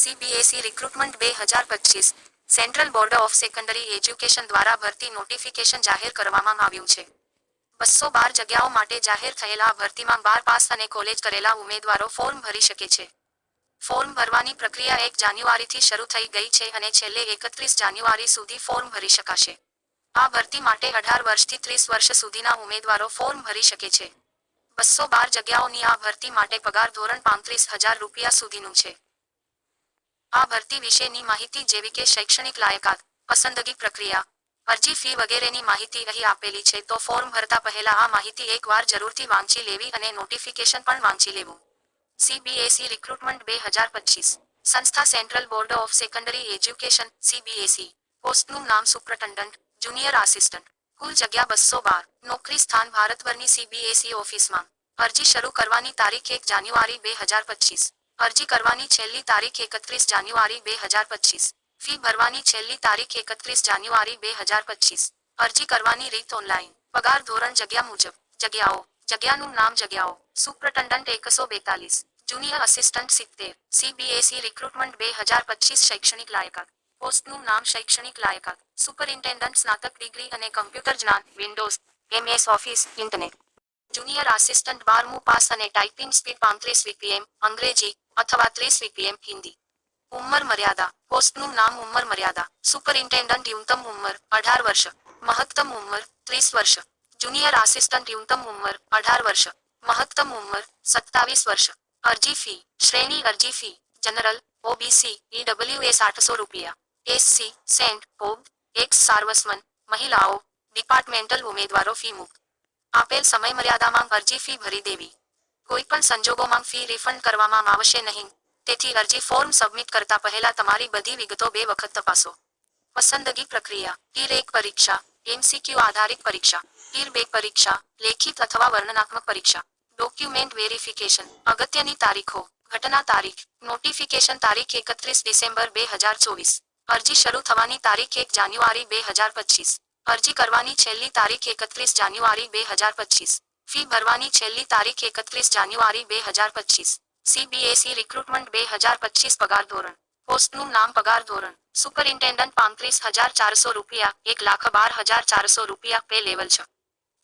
CBSE recruitment બે હજાર પચીસ central board of secondary education દ્વારા ભરતી નોટિફિકેશન જાહેર કરવામાં આવ્યું છે. બસો બાર જગ્યાઓ માટે જાહેર થયેલા ભરતીમાં બાર પાસ અને કોલેજ કરેલા ઉમેદવારો ફોર્મ ભરી શકે છે. ફોર્મ ભરવાની પ્રક્રિયા એક જાન્યુઆરીથી શરૂ થઈ ગઈ છે અને છેલ્લે એકત્રીસ જાન્યુઆરી સુધી ફોર્મ ભરી શકાશે. આ ભરતી માટે અઢાર વર્ષથી ત્રીસ વર્ષ સુધીના ઉમેદવારો ફોર્મ ભરી શકે છે. બસો બાર જગ્યાઓની આ ભરતી માટે પગાર ધોરણ પાંત્રીસ હજાર રૂપિયા સુધીનું છે. ભરતી વિશેની માહિતી જેવી કે શૈક્ષણિક લાયકાત, પસંદગી પ્રક્રિયા, અરજી ફી વગેરેની માહિતી અહીં આપેલી છે તો ફોર્મ ભરતા પહેલા આ માહિતી એકવાર જરૂરથી વાંચી લેવી અને નોટિફિકેશન પણ વાંચી લેવું. સીબીએસઈ રિક્રુટમેન્ટ બે હજાર પચીસ, સંસ્થા central board of secondary education CBSE પોસ્ટનું નામ સુપ્રટન્ડન્ટ જુનિયર આસિસ્ટન્ટ, કુલ જગ્યા બસો બાર, નોકરી સ્થાન ભારતભરની સીબીએસઈ ઓફિસમાં, અરજી શરૂ કરવાની તારીખ એક જાન્યુઆરી બે હજાર પચીસ. અરજી કરવાની છેલ્લી તારીખ એકત્રીસ જાન્યુઆરી બે હજાર પચીસ. ફી ભરવાની છેલ્લી તારીખ એકત્રીસ જાન્યુઆરી બે હજાર પચીસ. અરજી કરવાની રીત ઓનલાઈન. પગાર ધોરણ જગ્યા મુજબ. જગ્યાઓ. જગ્યાનું નામ જગ્યાઓ. સુપ્રટન્ડન્ટ એકસો બેતાલીસ. જુનિયર અસિસ્ટન્ટ સિત્તેર. સીબીએસઈ રિક્રુટમેન્ટ બે હજાર પચીસ શૈક્ષણિક લાયકાત. પોસ્ટનું નામ શૈક્ષણિક લાયકાત. સુપરિન્ટેન્ડન્ટ સ્નાતક ડિગ્રી અને કમ્પ્યુટર જ્ઞાન. Windows MS office internet junior assistant બારમું પાસ અને ટાઈપિંગ સ્પીડ પાંત્રીસ વીપીએમ અંગ્રેજી અથવા ત્રીસ વીપીએમ હિન્દી. ઉંમર મર્યાદા પોસ્ટનું નામ ઉંમર મર્યાદા. સુપરિન્ટેન્ડન્ટ ન્યૂનતમ ઉંમર, અઢાર વર્ષ. મહત્તમ ઉંમર, ત્રીસ વર્ષ. જુનિયર આસિસ્ટન્ટ ન્યૂનતમ ઉંમર, અઢાર વર્ષ. મહત્તમ ઉંમર, સત્તાવીસ વર્ષ. અરજી ફી શ્રેણી અરજી fee general OBC E W S આઠસો રૂપિયા. એસસી સેન્ટ ઓબ એક્સ સાર્વસ્મન મહિલાઓ ડિપાર્ટમેન્ટલ ઉમેદવારો ફી મુક્ત. આપેલ સમયમર્યાદામાં અરજી ફી ભરી દેવી. કોઈપણ સંજોગોમાં ફી રિફંડ કરવામાં આવશે નહીં. તેથી અરજી ફોર્મ સબમિટ કરતા પહેલા તમારી બધી વિગતો બે વખત તપાસો. પસંદગી પ્રક્રિયા. ટીર એક પરીક્ષા. એમસીક્યુ આધારિત પરીક્ષા. ટીર બે પરીક્ષા. લેખિત અથવા વર્ણનાત્મક પરીક્ષા. ડોક્યુમેન્ટ વેરિફિકેશન અગત્યની તારીખો. ઘટના તારીખ. નોટિફિકેશન તારીખ એકત્રીસ ડિસેમ્બર બે હજાર ચોવીસ. અરજી શરૂ થવાની તારીખ એક જાન્યુઆરી બે હજાર પચીસ. અરજી કરવાની છેલ્લી તારીખ એકત્રીસ જાન્યુઆરી બે હજાર પચીસ. ફી ભરવાની છેલ્લી તારીખ એકત્રીસ જાન્યુઆરી બે હજાર પચીસ. સીબીએસઈ રિક્રુટમેન્ટ બે હજાર પચીસ પગાર ધોરણ. પોસ્ટનું નામ પગાર ધોરણ. સુપરિન્ટેન્ડન્ટ પાંત્રીસ હજાર ચારસો રૂપિયા, એક લાખ બાર હજાર ચારસો રૂપિયા પે લેવલ છ.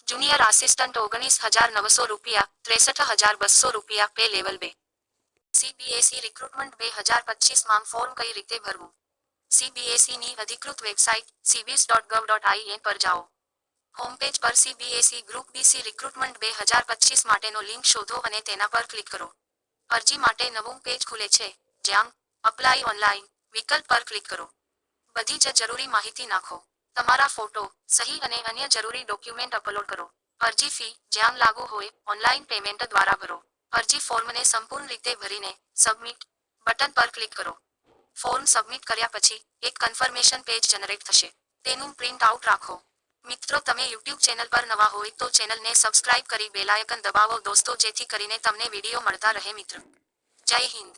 જુનિયર આસિસ્ટન્ટ ઓગણીસ હજાર નવસો રૂપિયા, ત્રેસઠ હજાર બસો રૂપિયા પે લેવલ બે. સીબીએસઈ રિક્રુટમેન્ટ બે હજાર પચીસમાં ફોર્મ કઈ રીતે ભરવું? સીબીએસઈની અધિકૃત website CBS dot gov dot IN પર જાઓ. હોમપેજ પર સીબીએસઈ ગ્રુપ બીસી રિક્રુટમેન્ટ બે હજાર પચીસ માટેનો લિંક શોધો અને તેના પર ક્લિક કરો. અરજી માટે નવું પેજ ખુલે છે, જ્યાં અપ્લાય ઓનલાઈન વિકલ્પ પર ક્લિક કરો. બધી જ જરૂરી માહિતી નાખો. તમારા ફોટો, સહી અને અન્ય જરૂરી ડોક્યુમેન્ટ અપલોડ કરો. અરજી ફી જ્યાં લાગુ હોય ઓનલાઈન પેમેન્ટ દ્વારા ભરો. અરજી ફોર્મને સંપૂર્ણ રીતે ભરીને સબમિટ બટન પર ક્લિક કરો. ફોર્મ સબમિટ કર્યા પછી એક કન્ફર્મેશન પેજ જનરેટ થશે. તેનું પ્રિન્ટ આઉટ રાખો. મિત્રો, તમે યુટ્યુબ ચેનલ પર નવા હોય તો ચેનલને સબસ્ક્રાઇબ કરી બેલાયકન દબાવો. દોસ્તો, જેથી કરીને તમને વીડિયો મળતા રહે મિત્ર. જય હિન્દ.